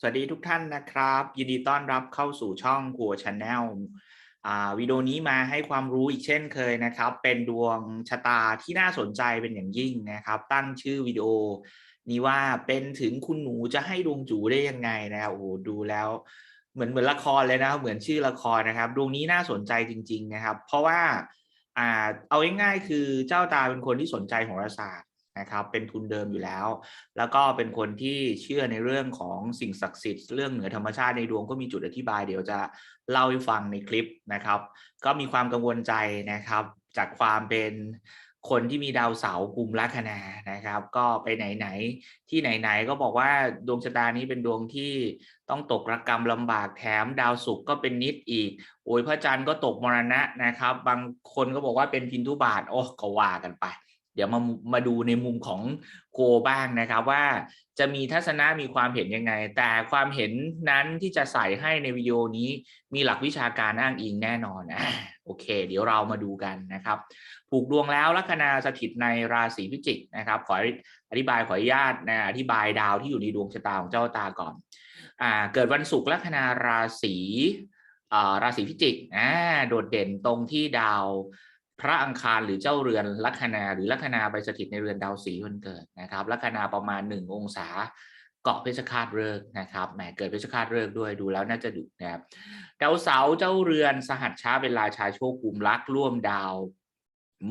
สวัสดีทุกท่านนะครับ ยินดีต้อนรับเข้าสู่ช่องกัวชาแนลวิดีโอนี้มาให้ความรู้อีกเช่นเคยนะครับ เป็นดวงชะตาที่น่าสนใจเป็นอย่างยิ่งนะครับ ตั้งชื่อวิดีโอ นี้ว่าเป็นถึงคุณหนูจะให้ดวงจูได้ยังไงนะครับโอ้ดูแล้วเหมือนเหมือนละครเลยนะเหมือนชื่อละครนะครับ ดวงนี้น่าสนใจจริง ๆนะครับ เพราะว่าอ่าเอาง่ายๆคือเจ้าตาเป็นคนที่สนใจโหราศาสตร์ นะครับเป็นทุนเดิมอยู่แล้ว แล้วก็เป็นคนที่เชื่อในเรื่องของสิ่งศักดิ์สิทธิ์เรื่องเหนือธรรมชาติในดวงก็มีจุดอธิบายเดี๋ยวจะเล่าให้ฟังในคลิปนะครับ ก็มีความกังวลใจนะครับ จากความเป็นคนที่มีดาวเสาร์กลุ่มลัคนานะครับ ก็ไปไหนๆที่ไหนๆก็บอกว่าดวงชะตานี้เป็นดวงที่ต้องตกรกรรมลำบากแถมดาวศุกร์ก็เป็นนิดอีก โอ้ยพระจันทร์ก็ตกมรณะนะครับ บางคนก็บอกว่าเป็นพินทุบาทโอ้ก็ว่ากันไป เดี๋ยวมามาดูในมุมของโกบ้างนะครับ ว่าจะมีทัศนะมีความเห็นยังไง แต่ความเห็นนั้นที่จะใส่ให้ในวิดีโอนี้มีหลักวิชาการอ้างอิงแน่นอนอ่าโอเค เดี๋ยวเรามาดูกันนะครับ ผูกดวงแล้วลัคนาสถิตในราศีพิจิกนะครับ ขออธิบายขออนุญาตนะอธิบายดาวที่อยู่ในดวงชะตาของเจ้าตาก่อนอ่าเกิดวันศุกร์ลัคนาราศีอ่าราศีพิจิกอ่าโดดเด่นตรงที่ดาว พระอังคารหรือเจ้าเรือนลัคนาหรือลัคนาไปสถิตในเรือนดาวสีวันเกิดนะครับลัคนาประมาณ1องศาเกาะเพชรคาตฤกษ์นะครับแหมเกิดเพชรคาตฤกษ์ด้วยดูแล้วน่าจะดุนะครับดาวเสาเจ้าเรือนสหัสช้าเป็นราชาโชคกุมรักร่วมดาว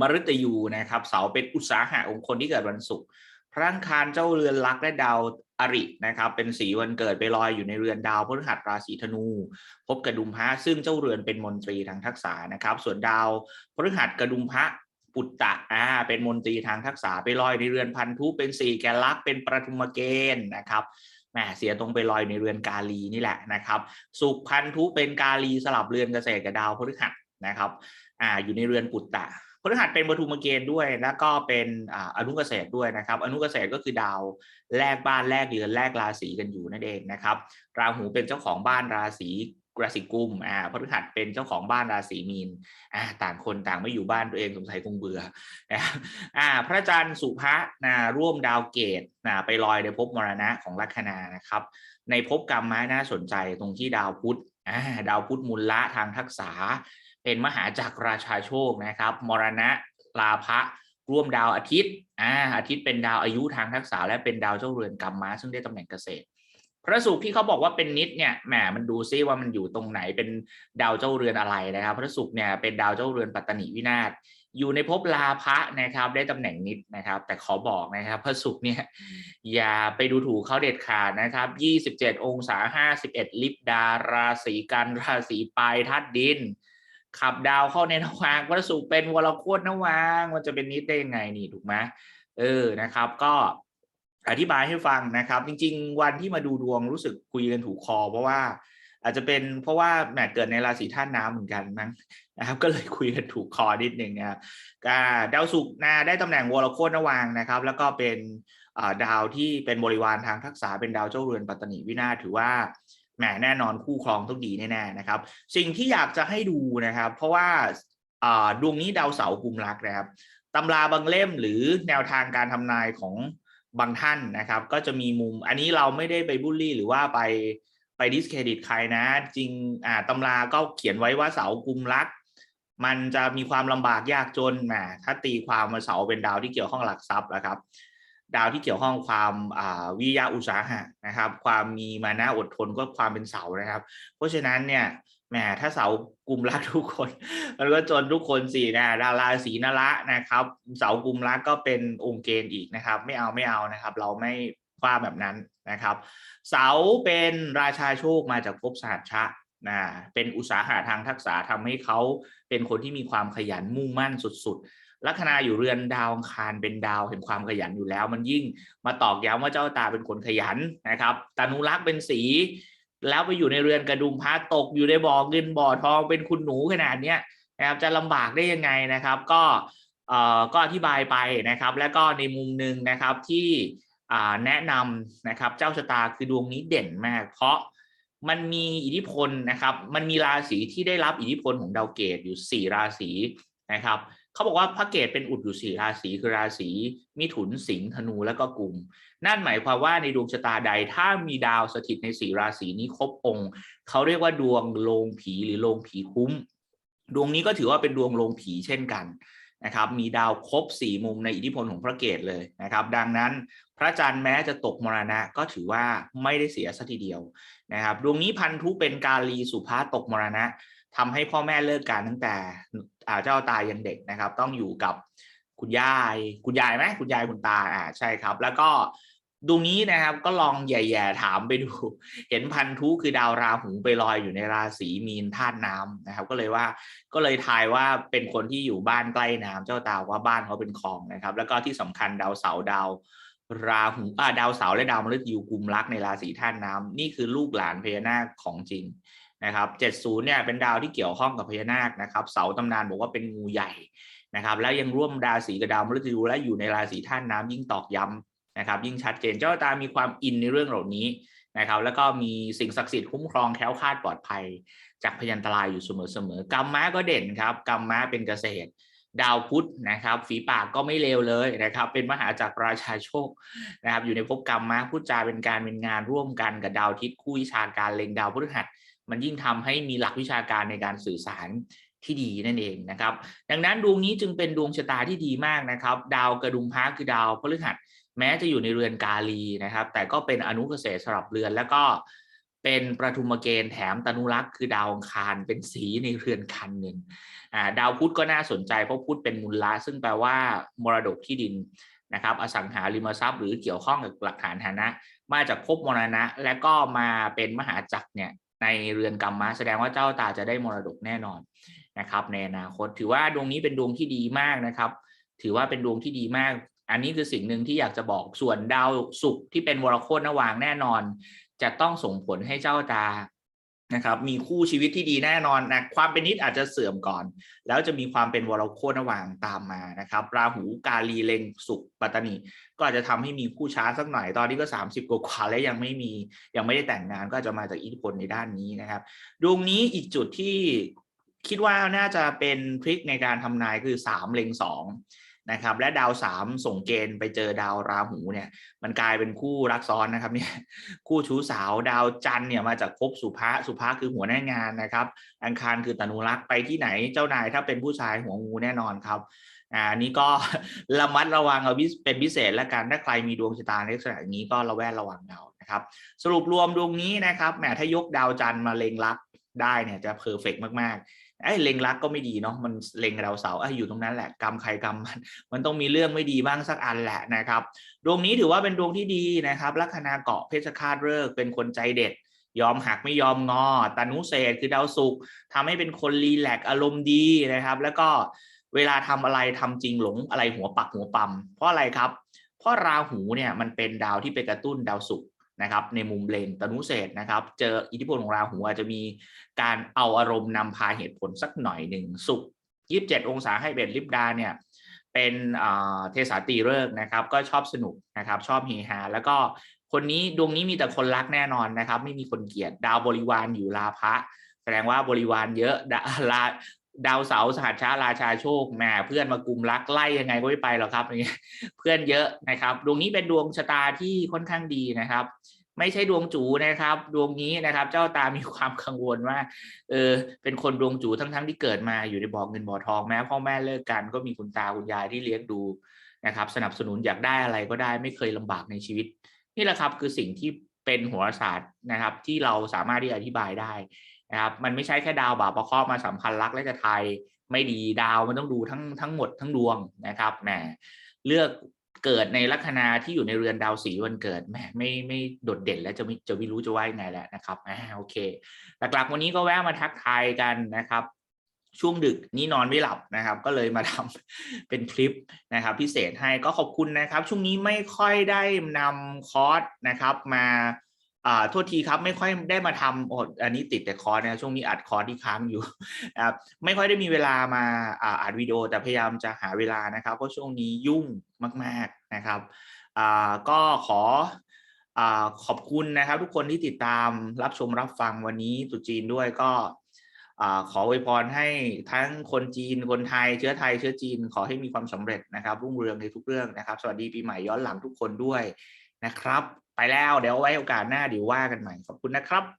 มฤตยูนะครับ เสาเป็นอุตสาหะองค์คนที่เกิดวันศุกร์พระอังคารเจ้าเรือนลักและดาว อรินะครับเป็นสีวันเกิดไปลอยอยู่ในเรือนดาวพฤหัสราศีธนู พบกระดุมพระซึ่งเจ้าเรือนเป็นมนตรีทางทักษะนะครับ ส่วนดาวพฤหัสกระดุมพระปุตตะอ่าเป็นมนตรีทางทักษะไปลอยในเรือนพันธุเป็นสี่แกลักษ์เป็นประทุมเกณฑ์นะครับแหมเสียตรงไปลอยในเรือนกาลีนี่แหละนะครับสุขพันธุเป็นกาลีสลับเรือนเกษตรกับดาวพฤหัสนะครับอ่าอยู่ในเรือนปุตตะ พฤหัสเป็นปฐุมเกณฑ์ด้วย แล้วก็เป็นอนุเกษตรด้วยนะครับ อนุเกษตรก็คือดาวแลกบ้านแลกเรือนแลกราศีกันอยู่นั่นเองนะครับ ราหูเป็นเจ้าของบ้านราศีราศีกุมอ่าพฤหัสเป็นเจ้าของบ้านราศีมีนอ่าต่างคนต่างไม่อยู่บ้านตัวเองสงสัยคงเบื่ออ่าพระจันทร์สุภะนะร่วมดาวเกตนะไปลอยในภพมรณะของลัคนานะครับ ในภพกรรมม้น่าสนใจตรงที่ดาวพุธอ่าดาวพุธมูลละทางทักษะ เป็นมหาจักรราชาโชคนะครับ มรณะลาภะร่วมดาวอาทิตย์อ่าอาทิตย์เป็นดาวอายุทางทักษะและเป็นดาวเจ้าเรือนกรรมมาซึ่งได้ตำแหน่งเกษตร พระศุกร์ที่เขาบอกว่าเป็นนิดเนี่ยแหมมันดูซิว่ามันอยู่ตรงไหนเป็นดาวเจ้าเรือนอะไรนะครับ พระศุกร์เนี่ยเป็นดาวเจ้าเรือนปัตตนิวินาศอยู่ในภพลาภะนะครับ ได้ตำแหน่งนิดนะครับ แต่ขอบอกนะครับ พระศุกร์เนี่ยอย่าไปดูถูกเขาเด็ดขาดนะครับ 27 องศา 51 ลิบดาราศีกันราศีปลายทัดดิน ขับดาวเข้าในนวางพระศุกร์เป็นวรโคตรนวางมันจะเป็นนิดได้ยังไงนี่ถูกไหมเออนะครับ ก็อธิบายให้ฟังนะครับ จริง ๆ วันที่มาดูดวงรู้สึกคุยกันถูกคอ เพราะว่าอาจจะเป็นเพราะว่าแหมเกิดในราศีธาตุน้ำเหมือนกันมั้งนะครับ ก็เลยคุยกันถูกคอนิดหนึ่งนะครับดาวศุกร์นะได้ตำแหน่งวรโคตรนวางนะครับ แล้วก็เป็นดาวที่เป็นบริวารทางทักษะเป็นดาวเจ้าเรือนปัตตนิวินาถือว่า แหมแน่นอนคู่ครองต้องดีแน่ๆนะครับ สิ่งที่อยากจะให้ดูนะครับ เพราะว่าดวงนี้ดาวเสาร์กุมรักนะครับตำราบางเล่มหรือแนวทางการทำนายของบางท่านนะครับ ก็จะมีมุมอันนี้เราไม่ได้ไปบูลลี่หรือว่าไปไปดิสเครดิตใครนะ จริงอ่าตำราก็เขียนไว้ว่าเสากุมรัก มันจะมีความลำบากยากจนมถ้าตีความมาเสาเป็นดาวที่เกี่ยวข้องหลักทรัพย์นะครับ ดาวที่เกี่ยวข้องความวิยาอุตสาหะนะครับ ความมีมานะอดทนก็ความเป็นเสานะครับ เพราะฉะนั้นเนี่ยแหมถ้าเสากลุ่มรักทุกคน มันก็จนทุกคนสี่นะดาราสีนละนะครับ เสากลุ่มรักก็เป็นองค์เกณฑ์อีกนะครับ ไม่เอาไม่เอานะครับ เราไม่ว่าแบบนั้นนะครับ เสาเป็นราชาโชคมาจากภพสหัชชะนะเป็นอุตสาหะทางทักษะทำให้เขาเป็นคนที่มีความขยันมุ่งมั่นสุดๆ ลัคนาอยู่เรือนดาวคารเป็นดาวแห่งความขยันอยู่แล้ว มันยิ่งมาตอกย้ำว่าเจ้าตาเป็นคนขยันนะครับตานุรักษ์เป็นสี แล้วไปอยู่ในเรือนกระดุมพระตกอยู่ในบ่อเงินบ่อทองเป็นคุณหนูขนาดเนี้ยนะครับจะลำบากได้ยังไงนะครับ ก็เอ่อก็อธิบายไปนะครับ และก็ในมุมหนึ่งนะครับที่แนะนำนะครับเจ้าชะตาคือดวงนี้เด่นมาก เพราะมันมีอิทธิพลนะครับ มันมีราศีที่ได้รับอิทธิพลของดาวเกตอยู่ 4 ราศีนะครับ เขาบอกว่าพระเกตเป็นอุดอยู่สี่ราศีคือราศีมิถุนสิงห์ธนูและก็กุมนั่นหมายความว่าในดวงชะตาใดถ้ามีดาวสถิตในสี่ราศีนี้ครบองค์เขาเรียกว่าดวงโลงผีหรือโลงผีคุ้ม ดวงนี้ก็ถือว่าเป็นดวงโลงผีเช่นกัน นะครับมีดาวครบสี่มุมในอิทธิพลของพระเกตเลยนะครับ ดังนั้นพระจันทร์แม้จะตกมรณะก็ถือว่าไม่ได้เสียสัทีเดียวนะครับดวงนี้พันธุเป็นกาลีสุภาตกมรณะทำให้พ่อแม่เลิกกันตั้งแต่เจ้าตายยังเด็กนะครับ ต้องอยู่กับคุณยาย คุณยายไหมคุณยายคุณตาอ่าใช่ครับ แล้วก็ ดวงนี้นะครับก็ลองแย่ๆถามไปดู เห็นพันธุคือดาวราหูไปลอยอยู่ในราศีมีนธาตุน้ำนะครับ ก็เลยว่าก็เลยทายว่าเป็นคนที่อยู่บ้านใกล้น้ำเจ้าตาว่าบ้านเขาเป็นคลองนะครับ แล้วก็ที่สำคัญดาวเสาดาวราหูอ่าดาวเสาและดาวมฤตยูกุมรักในราศีธาตุน้ำนี่คือลูกหลานพญานาคของจริงนะครับ70เนี่ยเป็นดาวที่เกี่ยวข้องกับพญานาคนะครับ เสาตำนานบอกว่าเป็นงูใหญ่นะครับ แล้วยังร่วมราศีกับดาวมฤตยูและอยู่ในราศีธาตุน้ำยิ่งตอกย้ำ นะครับยิ่งชัดเจนเจ้าตามีความอินในเรื่องเหล่านี้นะครับแล้วก็มีสิ่งศักดิ์สิทธิ์คุ้มครองแคล้วคลาดปลอดภัย จากพยันตรายอยู่เสมอๆกรรมม้าก็เด่นครับกรรมม้าเป็นเกษตร ดาวพุธนะครับ ฝีปากก็ไม่เลวเลยนะครับ เป็นมหาจักรราชาโชคนะครับ อยู่ในภพกรรมม้าพูดจาเป็นการเป็นงานร่วมกันกับดาวทิศคู่วิชาการเล็งดาวพฤหัส มันยิ่งทำให้มีหลักวิชาการในการสื่อสารที่ดีนั่นเองนะครับ ดังนั้นดวงนี้จึงเป็นดวงชะตาที่ดีมากนะครับ ดาวกระดุมพระคือดาวพฤหัส แม้จะอยู่ในเรือนกาลีนะครับ แต่ก็เป็นอนุเกษตรสลับเรือนแล้วก็เป็นประทุมเกณฑ์แถมตนุรักษ์คือดาวองคารเป็นสีในเรือนคันหนึ่งดาวพุธก็น่าสนใจเพราะพุธเป็นมูลละซึ่งแปลว่ามรดกที่ดินนะครับ อสังหาริมทรัพย์หรือเกี่ยวข้องกับหลักฐานฐานะ มาจากภพมรณะ และก็มาเป็นมหาจักรเนี่ยในเรือนกรรมะแสดงว่าเจ้าตาจะได้มรดกแน่นอนนะครับ ในอนาคตถือว่าดวงนี้เป็นดวงที่ดีมากนะครับ ถือว่าเป็นดวงที่ดีมาก อันนี้คือสิ่งหนึ่งที่อยากจะบอกส่วนดาวศุกร์ที่เป็นวรโคตรนวางแน่นอน จะต้องส่งผลให้เจ้าตานะครับ มีคู่ชีวิตที่ดีแน่นอนนะความเป็นนิดอาจจะเสื่อมก่อน แล้วจะมีความเป็นวรโคตรนวางตามมานะครับ ราหูกาลีเลงสุขปัตตานีก็อาจจะทำให้มีคู่ช้าสักหน่อยตอนนี้ก็ 30 กว่าๆแล้วยังไม่มียังไม่ได้แต่งงานก็จจะมาจากอิทธิพลในด้านนี้นะครับดวงนี้อีกจุดที่คิดว่าน่าจะเป็นทริคในการทำนายคือ3เล็ง2 นะครับและดาว3ส่งเกณฑ์ไปเจอดาวราหูเนี่ยมันกลายเป็นคู่รักซ้อนนะครับเนี่ยคู่ชู้สาวดาวจันเนี่ยมาจากภพสุภะสุภะคือหัวหน้างานนะครับ อังคารคือตนุรักษ์ไปที่ไหนเจ้านายถ้าเป็นผู้ชายหัวงูแน่นอนครับอ่านี่ก็ระมัดระวังเอาเป็นพิเศษและกันถ้าใครมีดวงชะตาในลักษณะนี้ก็ระแวดระวังเอานะครับ สรุปรวมดวงนี้นะครับแหมถ้ายกดาวจันทร์มาเล็งรักได้เนี่ยจะเพอร์เฟกมากๆ ไอ้เล็งรักก็ไม่ดีเนาะมันเล็งดาวเสาร์ไอ้อยู่ตรงนั้นแหละกรรมใครกรรมมันมันต้องมีเรื่องไม่ดีบ้างสักอันแหละนะครับ ดวงนี้ถือว่าเป็นดวงที่ดีนะครับลัคนาเกาะเพชฌฆาตฤกษ์เป็นคนใจเด็ด ยอมหักไม่ยอมงอตานุเศษคือดาวศุกร์ทำให้เป็นคนรีแลกอารมณ์ดีนะครับ แล้วก็เวลาทำอะไรทำจริงหลงอะไรหัวปักหัวปั๊มเพราะอะไรครับ เพราะราหูเนี่ยมันเป็นดาวที่ไปกระตุ้นดาวศุกร์ นะครับในมุมเลงตนุเศษนะครับ เจออิทธิพลของราหูอาจจะมีการเอาอารมณ์นำพาเหตุผลสักหน่อยหนึ่งศุกยี่สิบเจ็ดองศาให้เบ็ดลิบดาเนี่ยเป็นเทสาตีเลิกนะครับ ก็ชอบสนุกนะครับชอบเฮฮาแล้วก็คนนี้ดวงนี้มีแต่คนรักแน่นอนนะครับ ไม่มีคนเกลียดดาวบริวารอยู่ลาภะแสดงว่าบริวารเยอะลา ดาวเสาร์สหัสชาราชาโชคแหมเพื่อนมากลุ่มรักไล่ยังไงก็ไม่ไปหรอกครับอย่างเงี้ยเพื่อนเยอะนะครับ ดวงนี้เป็นดวงชะตาที่ค่อนข้างดีนะครับ ไม่ใช่ดวงจูนะครับ ดวงนี้นะครับ เจ้าตามีความกังวลว่าเออเป็นคนดวงจูทั้งๆทที่เกิดมาอยู่ในบ่อเงินบ่อทองแม้พ่อแม่เลิกกันก็มีคุณตาคุณยายที่เลี้ยงดูนะครับ สนับสนุนอยากได้อะไรก็ได้ไม่เคยลำบากในชีวิต นี่แหละครับคือสิ่งที่เป็นหัวศาสตร์นะครับ ที่เราสามารถที่อธิบายได้ นะครับมันไม่ใช่แค่ดาวบาปประคอบมาสัมพันธ์รักและจะไทยไม่ดีดาวมันต้องดูทั้งทั้งหมดทั้งดวงนะครับแหมเลือกเกิดในลัคนาที่อยู่ในเรือนดาวสีวันเกิดแหมไม่ไม่โดดเด่นและจะไม่จะไม่รู้จะว่ายังไงแหละนะครับอ่าโอเค หลักๆวันนี้ก็แวะมาทักทายกันนะครับ ช่วงดึกนี้นอนไม่หลับนะครับ ก็เลยมาทำเป็นคลิปนะครับ พิเศษให้ก็ขอบคุณนะครับ ช่วงนี้ไม่ค่อยได้นำคอร์สนะครับมา อ่าโทษทีครับไม่ค่อยได้มาทำอดอันนี้ติดแต่คอร์สนะช่วงนี้อัดคอร์สที่ค้างอยู่นะครับไม่ค่อยได้มีเวลามาอ่าอัดวิดีโอแต่พยายามจะหาเวลานะครับเพราะช่วงนี้ยุ่งมากๆนะครับอ่าก็ขออ่าขอบคุณนะครับ ทุกคนที่ติดตามรับชมรับฟังวันนี้ตุจีนด้วยก็อ่าขออวยพรให้ทั้งคนจีนคนไทย เชื้อไทยเชื้อจีน ขอให้มีความสำเร็จนะครับรุ่งเรืองในทุกเรื่องนะครับ สวัสดีปีใหม่ย้อนหลังทุกคนด้วยนะครับ ไปแล้วเดี๋ยวไว้โอกาสหน้าเดี๋ยวว่ากันใหม่ขอบคุณนะครับ